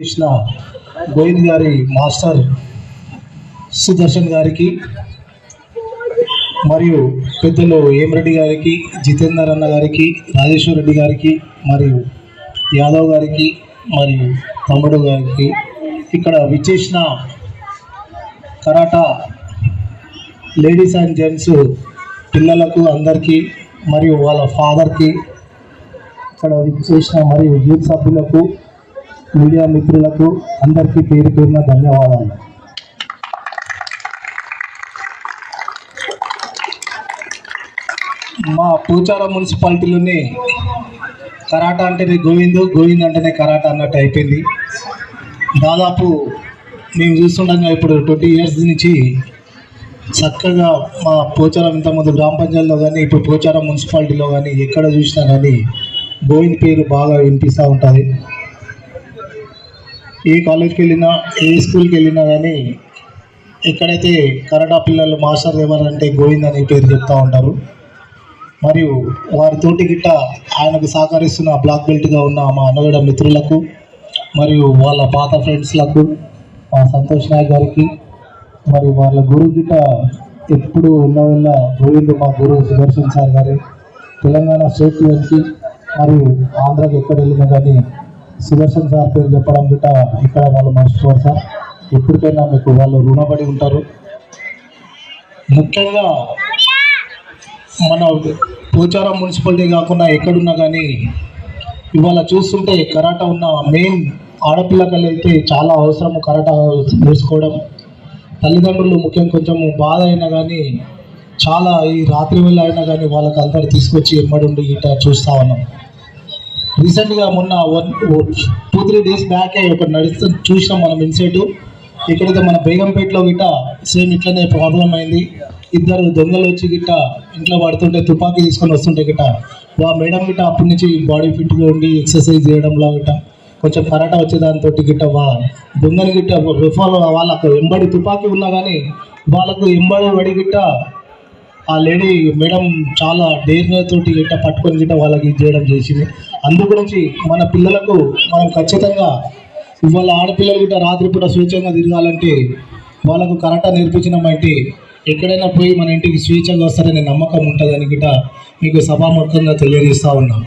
చేసిన గోవింద్ గారి మాస్టర్ సుదర్శన్ గారికి మరియు పెద్దలు ఏమరెడ్డి గారికి జితేందర్ అన్న గారికి రాజేశ్వర్ రెడ్డి గారికి మరియు యాదవ్ గారికి మరియు తమ్ముడు గారికి ఇక్కడ విచ్చేసిన కరాటా లేడీస్ అండ్ జెంట్స్ పిల్లలకు అందరికీ మరియు వాళ్ళ ఫాదర్కి ఇక్కడ విచ్చేసిన మరియు యూత్ సభ్యులకు మీడియా మిత్రులకు అందరికీ పేరు పేరున ధన్యవాదాలు. మా పూచార మున్సిపాలిటీలోనే కరాటా అంటేనే గోవింద్ గోవింద్ అంటేనే కరాటా అన్నట్టు అయిపోయింది. దాదాపు మేము చూస్తుండగా ఇప్పుడు ట్వంటీ ఇయర్స్ నుంచి చక్కగా మా పోచారం ఇంతకుముందు గ్రామ పంచాయతీలో కానీ ఇప్పుడు పోచారం మున్సిపాలిటీలో కానీ ఎక్కడ చూసినా కానీ గోవింద్ పేరు బాగా వినిపిస్తూ ఉంటుంది. ఏ కాలేజ్కి వెళ్ళినా ఏ స్కూల్కి వెళ్ళినా కానీ ఎక్కడైతే కరాటా పిల్లలు మాస్టర్ ఎవరంటే గోవింద్ అనే పేరు చెప్తూ ఉంటారు. మరియు వారితోటి గిట్ట ఆయనకు సహకరిస్తున్న బ్లాక్ బెల్ట్గా ఉన్న మా అన్నగడ మిత్రులకు మరియు వాళ్ళ పాత ఫ్రెండ్స్లకు మా సంతోష్ నాయక్ గారికి మరియు వాళ్ళ గురువు గిట్ట ఎప్పుడు ఉన్న గోవింద్ మా గురువు సుదర్శన్ సార్ గారి. తెలంగాణ స్టేట్ మరియు ఆంధ్రాకి ఎక్కడ వెళ్ళినా కానీ సుదర్శన్ సార్ పేరు చెప్పడం గిట్ట ఇక్కడ వాళ్ళు మర్చిపోరు సార్. ఎప్పటికైనా మీకు వాళ్ళు రుణపడి ఉంటారు. ముఖ్యంగా మన పోచారం మున్సిపాలిటీ కాకుండా ఎక్కడున్నా కానీ ఇవాళ చూస్తుంటే కరాట ఉన్న మెయిన్ ఆడపిల్లకలు అయితే చాలా అవసరం కరాట నేర్చుకోవడం తల్లిదండ్రులు ముఖ్యం కొంచెం బాధ అయినా కానీ చాలా ఈ రాత్రి వేళ అయినా కానీ వాళ్ళకి అందరు తీసుకొచ్చి ఎమ్మడుండి ఇట చూస్తూ ఉన్నాం. రీసెంట్గా మొన్న వన్ టూ త్రీ డేస్ బ్యాకే ఇక్కడ నడుస్తూ చూసినాం మనం ఇన్సైట్ ఎక్కడైతే మన బేగంపేటలో గిట్ట సేమ్ ఇట్లనే ప్రాబ్లం అయింది. ఇద్దరు దొంగలు వచ్చి గిట్ట ఇంట్లో పడుతుంటే తుపాకీ తీసుకొని వస్తుంటే గిట్ట వా మేడం గిట్ట అప్పటి నుంచి బాడీ ఫిట్గా ఉండి ఎక్సర్సైజ్ చేయడంలో గిట్ట కొంచెం కరాటా వచ్చే దానితో గిట్ట వా దొంగలు గిట్ట రిఫాల్ వాళ్ళకు ఎంబడి తుపాకీ ఉన్నా కానీ వాళ్ళకు ఎంబడి పడి గిట్ట ఆ లేడీ మేడం చాలా తోటి గిట్ట పట్టుకొని గిట్ట వాళ్ళకి చేయడం చేసింది. అందు గురించి మన పిల్లలకు మనం ఖచ్చితంగా ఇవాళ ఆడపిల్లలు గిట్ట రాత్రిపూట స్వేచ్ఛంగా తిరగాలంటే వాళ్ళకు కరాటా నేర్పించినామంటే ఎక్కడైనా పోయి మన ఇంటికి స్వేచ్ఛగా వస్తారనే నమ్మకం ఉంటుందని గిట్ట మీకు సభాముఖంగా తెలియజేస్తూ ఉన్నాం.